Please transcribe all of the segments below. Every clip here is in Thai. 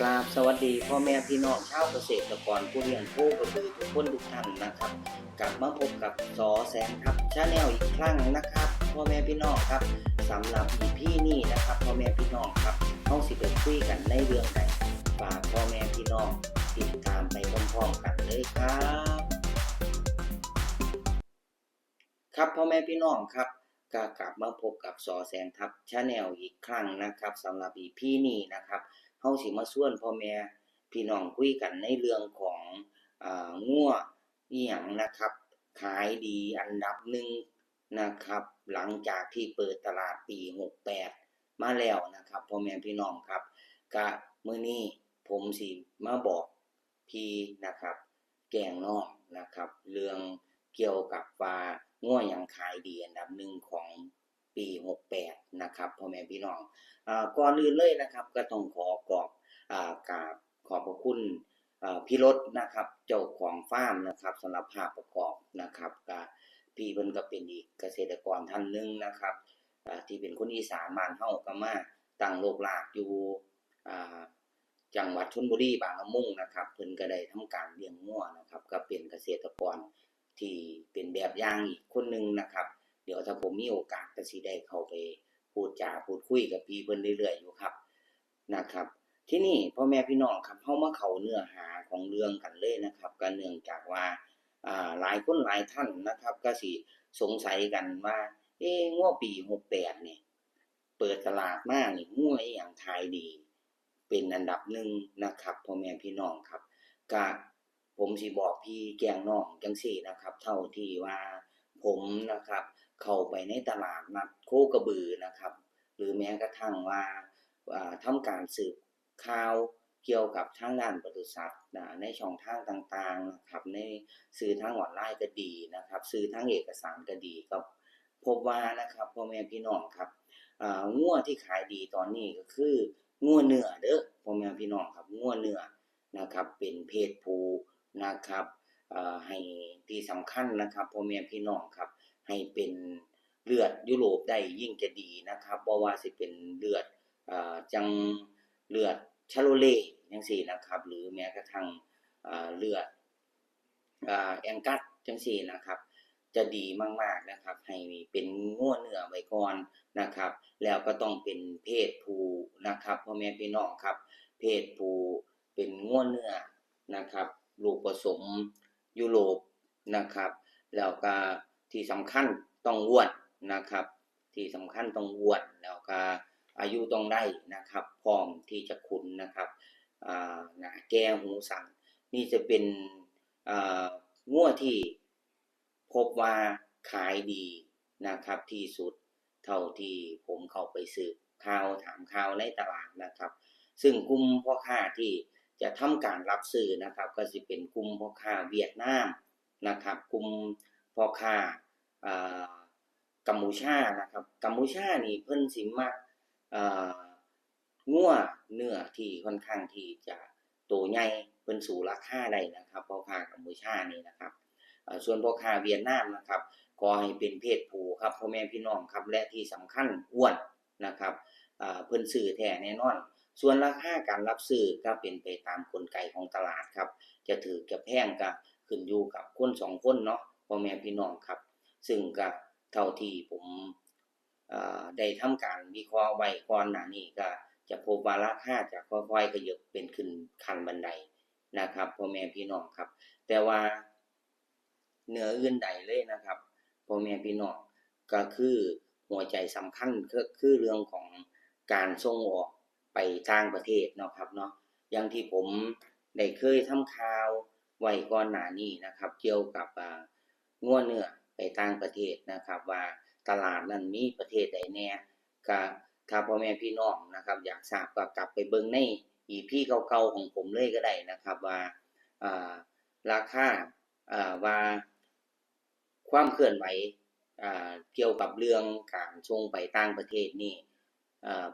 กราบสวัสดีพ่อแม่พี่น้องชาวเกษตรกรผู้เลี้ยงผู้กระบือทุกคนทุกท่านนะครับ กลับมาพบกับสอแสงครับชาแนลอีกครั้งนะครับพ่อแม่พี่น้องครับสำหรับอีพี่นี่นะครับพ่อแม่พี่น้องครับห้องสิเปิดคุยกันในเรื่องใดฝากพ่อแม่พี่น้องติดตามไปพร้อมๆกันเลยครับ ครับพ่อแม่พี่น้องครับก็กลับมาพบกับสอแสงทับชาแนลอีกครั้งนะครับสำหรับอีพี่นี่นะครับ เฮาสิมาส่วนพ่อแม่พี่น้องคุยกันในเรื่องของอ่างัวอีหยังนะครับ ขายดีอันดับหนึ่งนะครับ หลังจากที่เปิดตลาดปี 68 มาแล้วนะครับพ่อแม่พี่น้องครับก็มื้อนี้ผมสิมาบอกพี่นะครับ แกงนอกนะครับ เรื่องเกี่ยวกับว่าง่วหยังขายดีอันดับหนึ่งของ ปี 68 นะครับพ่อแม่พี่น้องอก่อนอื่นเลยนะครับ ก็ต้องขอกอบอ่ากราบขอบพระคุณพี่รถนะครับ เจ้าของฟาร์มนะครับสำหรับภาพประกอบนะครับก็พี่เพิ่นก็เป็นอีกเกษตรกรท่านหนึ่งนะครับที่เป็นคนอีสานบ้านเฮาก็มาตั้งโลกลากอยู่จังหวัดชลบุรีบางละมุงนะครับเพิ่นก็ได้ทำการเลี้ยงงัวนะครับ ก็เป็นเกษตรกรที่เป็นแบบอย่างอีกคนหนึ่งนะครับ ดี๋ยวถ้าผมมีโอกาสก็สิได้เข้าไปพูดจาพูดคุยกับพี่เพิ่นเรื่อยๆอยู่ครับนะครับ ที่นี่พ่อแม่พี่น้องครับเฮามาเข้าเนื้อหาของเรื่องกันเลยนะครับก็เนื่องจากว่าอ่าหลายคนหลายท่านนะครับ ก็สิสงสัยกันว่าเอ๊ะงัวปี68นี่ยเปิดตลาดมากนี่งัวอีหยังขายดี เป็นอันดับหนึ่งนะครับพ่อแม่พี่น้องครับก็ผมสิบอกพี่แกงน้องจังซี่นะครับ เท่าที่ว่าผมนะครับ เข้าไปในตลาดนัดโคกระบือนะครับ หรือแม้กระทั่งว่าอ่าทำการสืบข่าวเกี่ยวกับทางด้านปศุสัตว์ในช่องทางต่างๆนะครับในสื่อทางออนไลน์ก็ดีนะครับสื่อทางเอกสารก็ดีก็พบว่านะครับพ่อแม่พี่น้องครับอ่างัวที่ขายดีตอนนี้ก็คืองัวเนื้อเด้อพ่อแม่พี่น้องครับงัวเนื้อนะครับเป็นเพศผู้นะครับให้ที่สำคัญนะครับพ่อแม่พี่น้องครับ ให้เป็นเลือดยุโรปได้ยิ่งจะดีนะครับบ่ว่าสิเป็นเลือดอจังเลือดชาโลเล่จังซี่นะครับ หรือแม้กระทั่งเลือดแองกัสจังซี่นะครับ จะดีมากๆนะครับ ให้เป็นงัวเนื้อไว้ก่อนนะครับ แล้วก็ต้องเป็นเพศผู้นะครับพ่อแม่พี่น้องครับ เพศผู้เป็นงัวเนื้อนะครับลูกผสมยุโรปนะครับ แล้วก็ ที่สำคัญต้องอ้วนนะครับ ที่สำคัญต้องอ้วนแล้วก็อายุต้องได้นะครับ พร้อมที่จะขุนนะครับหน้าแก้หูสั่นนี่จะเป็นงัวที่พบว่าขายดีนะครับที่สุดเท่าที่ผมเข้าไปสืบข่าวถามข่าวในตลาดนะครับ ซึ่งกลุ่มพ่อค้าที่จะทำการรับซื้อนะครับ ก็สิเป็นกลุ่มพ่อค้าเวียดนามนะครับ กลุ่ม พ่อค้าอ่ากัมพูชานะครับกัมพูชานี่เพิ่นสิมักอ่างัวเนื้อที่ค่อนข้างที่จะโตใหญ่เพิ่นสู่ราคาได้นะครับพ่อค้ากัมพูชานี่นะครับส่วนพ่อค้าเวียดนามนะครับขอให้เป็นเพศผู้ครับพ่อแม่พี่น้องครับและที่สำคัญอ้วนนะครับเพิ่นซื้อแท้แน่นอน ส่วนราคาการรับซื้อก็เป็นไปตามกลไกของตลาดครับ จะถือจะแพงก็ขึ้นอยู่กับคนสองคนเนาะ พ่อแม่พี่น้องครับ ซึ่งก็เท่าที่ผมได้ทำการวิเคราะห์ไว้ก่อนหน้านี้ก็จะพบว่าราคาจะค่อยๆขยับเป็นขึ้นขั้นบันไดนะครับพ่อแม่พี่น้องครับ แต่ว่าเหนืออื่นใดเลยนะครับพ่อแม่พี่น้องก็คือหัวใจสำคัญก็คือเรื่องของการส่งออกไปต่างประเทศเนาะครับเนาะอย่างที่ผมได้เคยทำข่าวไว้ก่อนหน้านี้นะครับ เกี่ยวกับอ่า งัวเนื้อไปต่างประเทศนะครับ ว่าตลาดนั้นมีประเทศใดแน่ก็ถ้าพ่อแม่พี่น้องนะครับ อยากทราบก็กลับไปเบิ่งใน EP เก่าๆของผมเลยก็ได้นะครับ ว่าราคาว่าความเคลื่อนไหวเกี่ยวกับเรื่องการส่งไปต่างประเทศนี่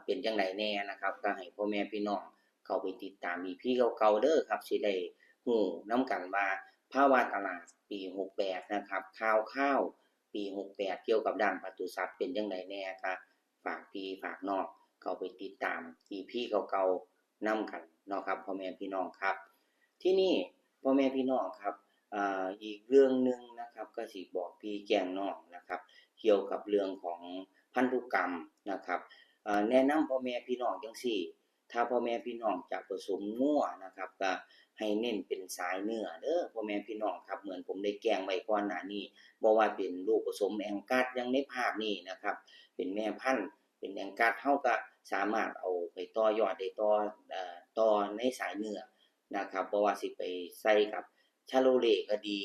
เป็นจังไดแน่นะครับ ก็ให้พ่อแม่พี่น้องเข้าไปติดตาม EP เก่าๆเด้อครับสิได้ฮู้นํกันว่า ภาวะตลาดปี68นะครับข่าวๆปี68เกี่ยวกับด้านปศุสัตว์เป็นจังไดแน่ก็ฝากพี่ฝากนองเขาไปติดตาม EP เก่านํกันเนาะครับพ่อแม่พี่น้องครับ ที่นี่พ่อแม่พี่น้องครับอ,อีกเรื่องหนึ่งนะครับก็สิบอกพี่แจ้งน้องนะครับ เกี่ยวกับเรื่องของพันธุกรรมนะครับแนะนำพ่อแม่พี่น้องจังซี่ ถ้าพ่อแม่พี่น้องจะผสมงัวนะครับก็ให้เน้นเป็นสายเนื้อเด้อพ่อแม่พี่น้องครับเหมือนผมได้แกงไว้ก่อนหน้านี้บ่ว่าเป็นลูกผสมแองกัสย่างในภาพนี้นะครับ เป็นแม่พันธุ์เป็นแองกัสเฮาก็สามารถเอาไปต่อยอดได้ต่อต่อในสายเนื้อนะครับบ่ว่าสิไปใส่กับชาโลเลก็ดี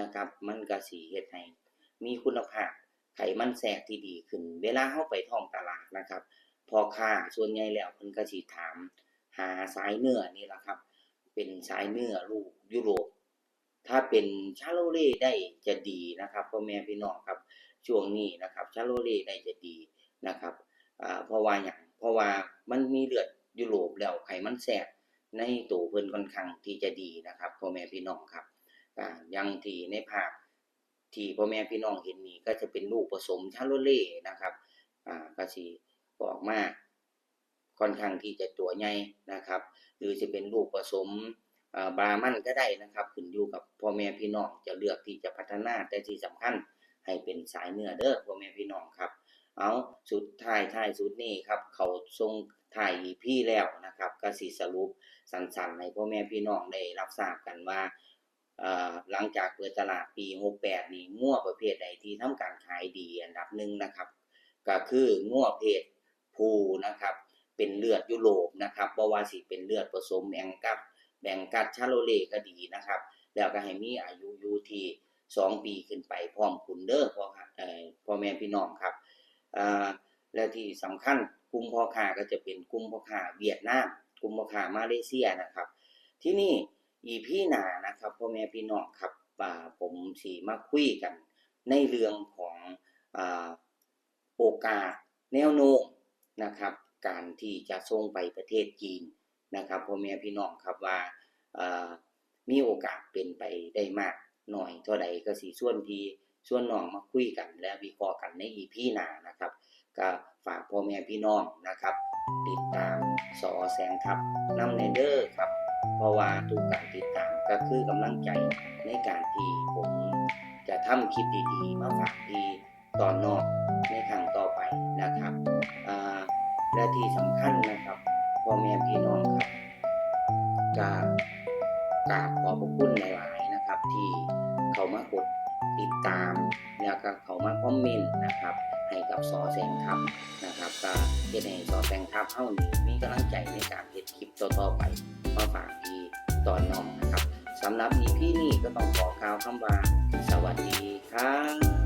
นะครับ มันก็สิเฮ็ดให้มีคุณภาพไขมันแทรกที่ดีขึ้น เวลาเฮาไปท้องตลาดนะครับ พ่อค้าส่วนใหญ่แล้วเพิ่นก็สิถาม หาสายเนื้อนี่ล่ะครับ เป็นสายเนื้อลูกยุโรป ถ้าเป็นชาโลเล่ได้จะดีนะครับพ่อแม่พี่น้องครับช่วงนี้นะครับชาโลเล่ได้จะดีนะครับอ่าเพราะว่าหยังเพราะว่ามันมีเลือดยุโรปแล้วไขมันแทรกในตัวเพิ่นค่อนข้างที่จะดีนะครับพ่อแม่พี่น้องครับอ่าย่างที่ในภาพที่พ่อแม่พี่น้องเห็นนี่ก็จะเป็นลูกผสมชาโลเล่นะครับอ่าก็สิ ออกมาค่อนข้างที่จะตัวใหญ่นะครับ หรือจะเป็นลูกผสมบรามันก็ได้นะครับขึ้นอยู่กับพ่อแม่พี่น้องจะเลือกที่จะพัฒนาแต่ที่สำคัญให้เป็นสายเนื้อเด้อพ่อแม่พี่น้องครับ เอาสุดท้ายท้ายสุดนี้ครับ เขาทรงถ่าย EP แล้วนะครับ ก็สิสรุปสั้นๆให้พ่อแม่พี่น้องได้รับทราบกันว่าหลังจากเปิดตลาดปี 68 นี่งัวประเภทใดที่ทำการขายดีอันดับหนึ่งนะครับ ก็คืองัวเพศูนะครับ เป็นเลือดยุโรปนะครับบ่ว่าสิเป็นเลือดผสมแองกัสแบ่งกัดชาโลเลก็ดีนะครับ แล้วก็ให้มีอายุอยู่ที่สองปีขึ้นไปพร้อมคุณเด้อพ่อพ่อแม่พี่น้องครับและที่สำคัญกลุ่มพ่อค้าก็จะเป็นกลุ่มพ่อค้าเวียดนามกลุ่มพ่อค้ามาเลเซียนะครับ ที่นี่อีพี่หนานะครับพ่อแม่พี่น้องครับอ่าผมสีมาคุยกัน ในเรื่องของอโอกาสแนวโน้ม นะครับ การที่จะส่งไปประเทศจีนนะครับพ่อแม่พี่น้องครับว่ามีโอกาสเป็นไปได้มากหน่อยเท่าใดก็สิส่วนที่ส่วนน้องมาคุยกัน และวิเคราะห์กันในอีพีหน้านะครับ ก็ฝากพ่อแม่พี่น้องนะครับ ติดตามสอแสงทับน้ำในเด้อครับ เพราะว่าทุกการติดตามก็คือกำลังใจในการที่ผมจะทำคลิปดีๆ มาฝากที่ตอนนอกในครั้งต่อไปนะครับ ที่สำคัญนะครับพ่อแม่พี่น้องครับก็กราบขอบพระคุณหลายๆนะครับ ที่เขามากดติดตามแล้วก็เขามาคอมเมนต์นะครับให้กับสอแสงทับนะครับก็เฮ็ดให้สอแสงทับเฮานี่มีกำลังใจในการเฮ็ดคลิปต่อๆไปมาฝากที่ตอนน้องนะครับสำหรับ EP นี้ก็ต้องขอกล่าวคำว่าสวัสดีครับ